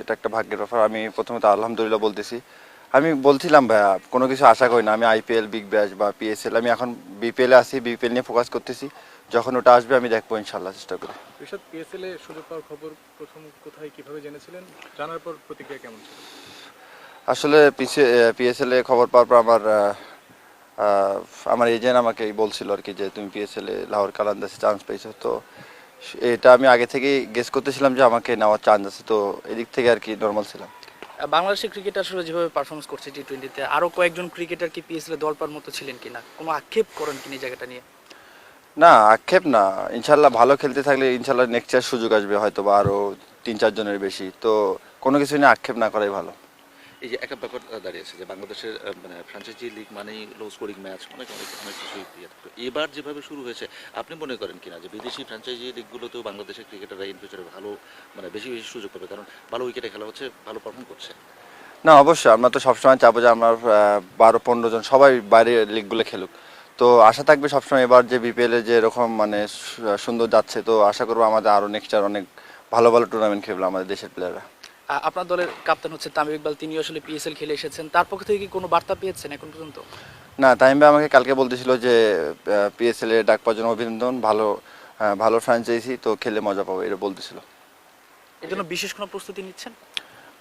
এটা একটা ভাগ্যের ব্যাপার। আমি প্রথমত আলহামদুলিল্লাহ বলতেছি। আমি বলছিলাম ভাইয়া কোনো কিছু আশা করি না। আমি আইপিএল বিগ ব্যাচ বা পিএসএল আমি এখন বিপিএলে আছি বিপিএল নিয়ে ফোকাস করতেছি। যখন ওটা আসবে আমি দেখব ইনশাল্লাহ চেষ্টা করি। পিএসএল এ সুযোগ পাওয়ার খবর প্রথম কোথায় কীভাবে জেনেছিলেন? জানার পর প্রতিক্রিয়া কেমন ছিল? আসলে পিএসএল এ খবর পাওয়ার পর আমার আমার এজেন্ট আমাকে বলছিল আর কি যে তুমি পিএসএল এ লাহোর কালান্দাসে চান্স পেয়েছ। তো এটা আমি আগে থেকেই গেস করতেছিলাম যে আমাকে নেওয়ার চান্স আছে তো এদিক থেকে আর কি নর্মাল ছিলাম। বাংলাদেশের ক্রিকেটার আসলে যেভাবে পারফরমেন্স করছে টি টোয়েন্টিতে আরও কয়েকজন ক্রিকেটার কি পিএসএল দল পার মতো ছিলেন কিনা? কোনো আক্ষেপ করেন এই জায়গাটা নিয়ে? না আক্ষেপ না। ইনশাল্লাহ ভালো খেলতে থাকলে ইনশাল্লাহ নেক্সট ইয়ার সুযোগ আসবে হয়তো বা আরও তিন চারজনের বেশি। তো কোনো কিছু নিয়ে আক্ষেপ না করাই ভালো। এই যে একটা ব্যাপার আহ, দাঁড়িয়েছে যে বাংলাদেশের মানে ফ্র্যাঞ্চাইজি লিগ মানেই লো স্কোরিং ম্যাচ অনেক অনেক অনেক কিছুই এবার যেভাবে শুরু হয়েছে আপনি মনে করেন কিনা যে বিদেশি ফ্র্যাঞ্চাইজি লিগগুলোতেও বাংলাদেশের ক্রিকেটাররা ইন ফিউচারে ভালো মানে বেশি বেশি সুযোগ পাবে? কারণ ভালো উইকেটে খেলা হচ্ছে ভালো পারফর্ম করছে। না অবশ্যই। আমরা তো সবসময় চাবো যে আমার বারো পনেরো জন সবাই বাইরে লিগগুলো খেলুক। তো আশা থাকবে সবসময় এবার যে বিপিএল যে এরকম মানে সুন্দর যাচ্ছে তো আশা করব আমাদের আরও নেক্সট ইয়ার অনেক ভালো ভালো টুর্নামেন্ট খেলবে আমাদের দেশের প্লেয়াররা আপনার দলের কাপ্তান হচ্ছে তামিম ইকবাল তিনি আসলে পিএসএল খেলে এসেছেন। তার পক্ষ থেকে কি কোনো বার্তা পেয়েছেন এখন পর্যন্ত? না তাইম ভাই আমাকে কালকে বলতেছিল যে পিএসএল এ ডাক পাওয়ার জন্য অভিনন্দন ভালো ভালো ফ্র্যাঞ্চাইজি তো খেলে মজা পাবো এটা বলতেছিল। এর জন্য বিশেষ কোনো প্রস্তুতি নিচ্ছেন?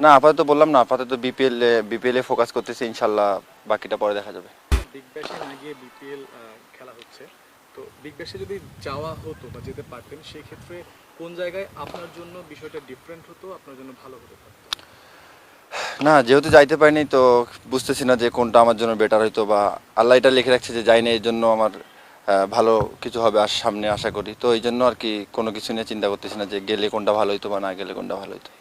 না আপাতত বললাম না আপাতত বিপিএল এ বিপিএল এ ফোকাস করতেছি ইনশাল্লাহ বাকিটা পরে দেখা যাবে। বিগ ব্যাশে না গিয়ে বিপিএল খেলা হচ্ছে। তো বিগ ব্যাশে যদি যাওয়া হতো বা যেতে পারতেন সেই ক্ষেত্রে কোন জায়গায় আপনার জন্য বিষয়টা ডিফারেন্ট হতো, আপনার জন্য ভালো হতো? না, যেহেতু যাইতে পারিনি, তো বুঝতেছি না যে কোনটা আমার জন্য বেটার হইতো বা আল্লাহ এটা লিখে রাখছে যে যাইনি, এই জন্য আমার ভালো কিছু হবে আর সামনে আশা করি। তো এই জন্য আর কি কোনো কিছু নিয়ে চিন্তা করতেছি না যে গেলে কোনটা ভালো হইতো বা না গেলে কোনটা ভালো হইতো।